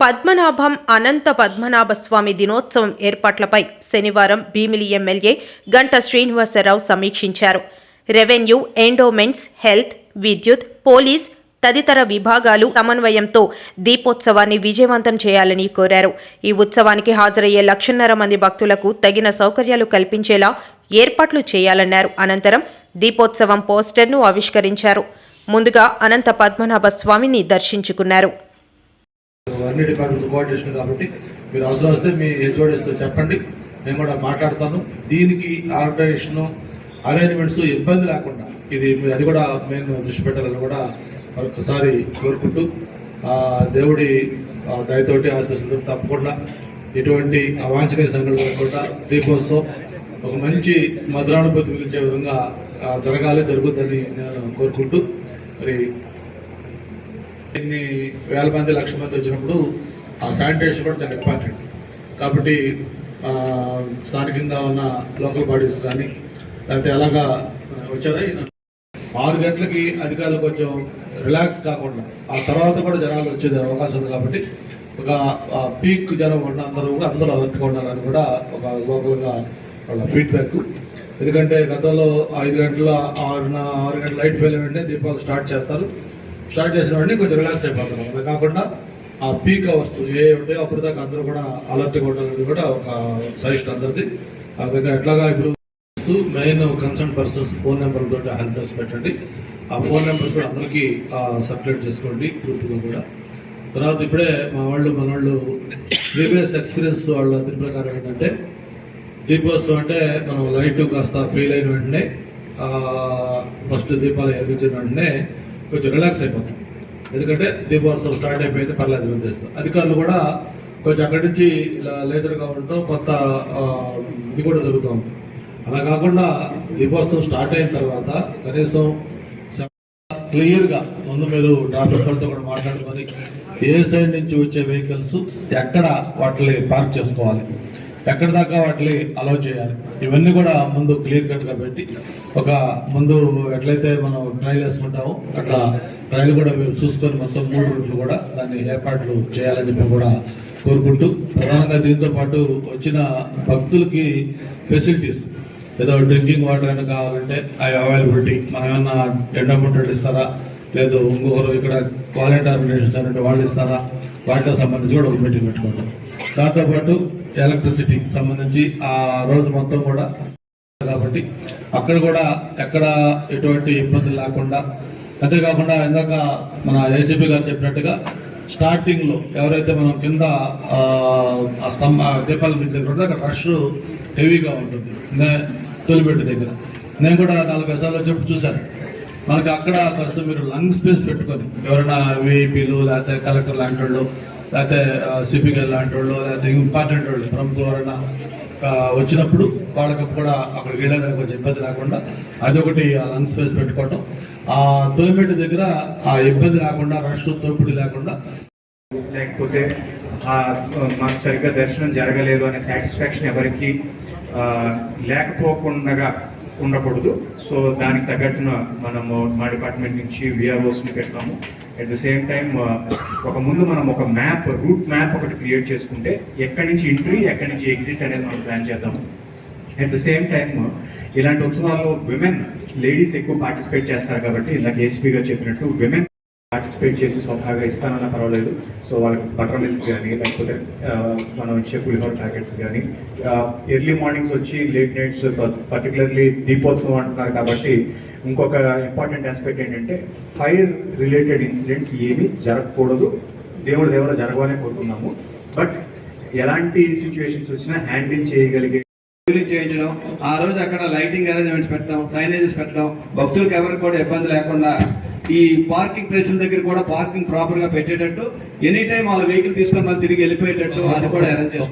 పద్మనాభం అనంత పద్మనాభ స్వామి దినోత్సవం ఏర్పాట్లపై శనివారం భీమిలి ఎమ్మెల్యే గంట శ్రీనివాసరావు సమీక్షించారు. రెవెన్యూ ఎండోమెంట్స్ హెల్త్ విద్యుత్ పోలీస్ తదితర విభాగాలు సమన్వయంతో దీపోత్సవాన్ని విజయవంతం చేయాలని కోరారు. ఈ ఉత్సవానికి హాజరయ్యే లక్షన్నర మంది భక్తులకు తగిన సౌకర్యాలు కల్పించేలా ఏర్పాట్లు చేయాలన్నారు. అనంతరం దీపోత్సవం పోస్టర్ను ఆవిష్కరించారు. ముందుగా అనంత పద్మనాభ స్వామిని దర్శించుకున్నారు. అన్ని డిపార్ట్మెంట్స్ కాబట్టి మీరు అవసరం వస్తే మీ హెచ్ఓడిస్తో చెప్పండి. నేను కూడా మాట్లాడతాను దీనికి ఆర్గనైజేషన్ అరేంజ్మెంట్స్ ఇబ్బంది లేకుండా ఇది అది కూడా మేము దృష్టి పెట్టాలని కూడా మరొకసారి కోరుకుంటూ ఆ దేవుడి దయతోటి ఆశిస్తుంది తప్పకుండా. ఎటువంటి అవాంఛనీయ సంఘటనలు కూడా దీపోత్సవం ఒక మంచి మధురానుభూతి మిగిల్చే విధంగా జరగాలి జరుగుతుందని నేను కోరుకుంటూ మరి ఇన్ని వేల మంది లక్ష మంది వచ్చినప్పుడు ఆ శానిటేషన్ కూడా చాలా ఇంపార్టెంట్. కాబట్టి స్థానికంగా ఉన్న లోకల్ బాడీస్ కానీ లేకపోతే అలాగా వచ్చారా? ఆరు గంటలకి అధికారులు కొంచెం రిలాక్స్ కాకుండా ఆ తర్వాత కూడా జనాలు వచ్చే అవకాశం ఉంది కాబట్టి ఒక పీక్ జనం ఉన్న అందరూ కూడా అందరూ అలర్ట్గా ఉండాలని కూడా ఒక లోకల్గా వాళ్ళ ఫీడ్బ్యాక్ ఎందుకంటే గతంలో ఐదు గంటల ఆరున ఆరు గంటల లైట్ ఫెయిల్ అయ్యంటే దీపాలు స్టార్ట్ చేస్తారు. స్టార్ట్ చేసిన వెంటనే కొంచెం రిలాక్స్ అయిపోతారు. అలా కాకుండా ఆ పీక్ అవర్స్ ఏ ఉంటాయో అప్పుడు దాకా అందరూ కూడా అలర్ట్గా ఉండాలని కూడా ఒక సజెషన్ అందరిది. ఆ విధంగా ఎట్లాగా ఇప్పుడు main concern persons phone number తోటి హెల్ప్ డెస్క్ పెట్టండి. ఆ ఫోన్ నెంబర్స్ కూడా అందరికీ సర్క్యులేట్ చేసుకోండి గ్రూప్గా కూడా. తర్వాత ఇప్పుడే మా వాళ్ళు మన వాళ్ళు ప్రీవియస్ ఎక్స్పీరియన్స్ వాళ్ళ దీని ప్రకారం ఏంటంటే దీపోత్సవం అంటే మనం లైట్ కాస్త ఫెయిల్ అయిన వెంటనే ఫస్ట్ దీపాలు ఎరిగించిన వెంటనే కొంచెం రిలాక్స్ అయిపోతాం. ఎందుకంటే దీపోత్సవం స్టార్ట్ అయిపోయింది పర్లేదు ఉద్దేశం అధికారులు కూడా కొంచెం అక్కడి నుంచి ఇలా లేజర్గా ఉండటం కొత్త ఇది కూడా జరుగుతూ ఉంటుంది. అలా కాకుండా దీపోత్సవం స్టార్ట్ అయిన తర్వాత కనీసం క్లియర్గా ముందు మీరు ట్రాఫిక్ వాళ్ళతో కూడా మాట్లాడుకొని ఏ సైడ్ నుంచి వచ్చే వెహికల్స్ ఎక్కడ వాటిని పార్క్ చేసుకోవాలి ఎక్కడి దాకా వాటిని అలౌ చేయాలి ఇవన్నీ కూడా ముందు క్లియర్ కట్గా పెట్టి ఒక ముందు ఎట్లయితే మనం ట్రైల్ వేసుకుంటామో అట్లా ట్రైల్ కూడా మీరు చూసుకొని మొత్తం మూడు రూట్లు కూడా దాన్ని ఏర్పాట్లు చేయాలని చెప్పి కూడా కోరుకుంటూ ప్రధానంగా దీంతో పాటు వచ్చిన భక్తులకి ఫెసిలిటీస్ ఏదో డ్రింకింగ్ వాటర్ అయినా కావాలంటే అవి అవైలబిలిటీ మనం ఏమన్నా ఎండోమెంట్ ఇస్తారా? లేదు ఇంకొకరు ఇక్కడ క్వాలిటీ ఆర్గనైజేషన్స్ అంటే వాళ్ళు ఇస్తారా? వాటితో సంబంధించి కూడా ఒక మీటింగ్ పెట్టుకుంటాం. దాంతోపాటు ఎలక్ట్రిసిటీ సంబంధించి ఆ రోజు మొత్తం కూడా కాబట్టి అక్కడ కూడా ఎక్కడ ఎటువంటి ఇబ్బందులు లేకుండా అంతేకాకుండా ఇందాక మన ఏసీపీ గారు చెప్పినట్టుగా స్టార్టింగ్లో ఎవరైతే మనం కింద ఆ, ఆ స్తంభ దీపాలు మించే అక్కడ రష్ హెవీగా ఉంటుంది. తొలిపెట్టు దగ్గర. నేను కూడా నాలుగు సార్లు చెప్పి చూశాను. మనకి అక్కడ కాస్త మీరు లంగ్ స్పేస్ పెట్టుకొని ఎవరైనా విఐపీలు లేకపోతే కలెక్టర్ లాంటి వాళ్ళు లేకపోతే సిపిగా లాంటి వాళ్ళు లేకపోతే ఇంపార్టెంట్ వాళ్ళు ప్రముఖులు ఎవరైనా వచ్చినప్పుడు వాళ్ళకి కూడా అక్కడికి వెళ్ళేదానికి కొంచెం ఇబ్బంది లేకుండా అదొకటి ఆ లంగ్ స్పేస్ పెట్టుకోవటం. ఆ తొలిమెట్టు దగ్గర ఆ ఇబ్బంది లేకుండా రష్ తోపిడి లేకుండా లేకపోతే మాకు సరిగ్గా దర్శనం జరగలేదు అనే సాటిస్ఫాక్షన్ ఎవరికి ఆ, లేకపోకుండా ఉండకూడదు. సో దానికి తగ్గట్టున మనము మా డిపార్ట్మెంట్ నుంచి విఆర్ఓస్ని పెడతాము. అట్ ద సేమ్ టైం ఒక ముందు మనం ఒక మ్యాప్ రూట్ మ్యాప్ ఒకటి క్రియేట్ చేసుకుంటే ఎక్కడి నుంచి ఎంట్రీ ఎక్కడి నుంచి ఎగ్జిట్ అనేది మనం ప్లాన్ చేద్దాము. అట్ ద సేమ్ టైం ఇలాంటి ఉత్సవాల్లో విమెన్ లేడీస్ ఎక్కువ పార్టిసిపేట్ చేస్తారు కాబట్టి ఇలా ఏసీపీ గారు చెప్పినట్టు విమెన్ పార్టిసిపేట్ చేసి స్వతహాగా ఇస్తానన్నా పర్వాలేదు. సో వాళ్ళకి బటర్ మిల్క్ కానీ లేకపోతే మనం ఇచ్చే పులిహోర ప్యాకెట్స్ కానీ ఎర్లీ మార్నింగ్స్ వచ్చి లేట్ నైట్స్ పర్టికులర్లీ దీపోత్సవం అంటున్నారు కాబట్టి ఇంకొక ఇంపార్టెంట్ ఆస్పెక్ట్ ఏంటంటే ఫైర్ రిలేటెడ్ ఇన్సిడెంట్స్ ఏమీ జరగకూడదు. దేవుడు దేవుడు జరగాలనే కోరుకున్నాము. బట్ ఎలాంటి సిచ్యువేషన్స్ వచ్చినా హ్యాండిల్ చేయగలిగే చేయించడం ఆ రోజు అక్కడ లైటింగ్ అరేంజ్మెంట్స్ పెట్టడం సైనేజెస్ పెట్టడం భక్తులకు ఎవరికి కూడా ఇబ్బంది లేకుండా ఈ పార్కింగ్ ప్లేసుల దగ్గర కూడా పార్కింగ్ ప్రాపర్గా పెట్టేటట్టు ఎనీ టైం వాళ్ళ వెహికల్ తీసుకొని మళ్ళీ తిరిగి వెళ్ళిపోయేటట్టు అది కూడా అరేంజ్ చేస్తాం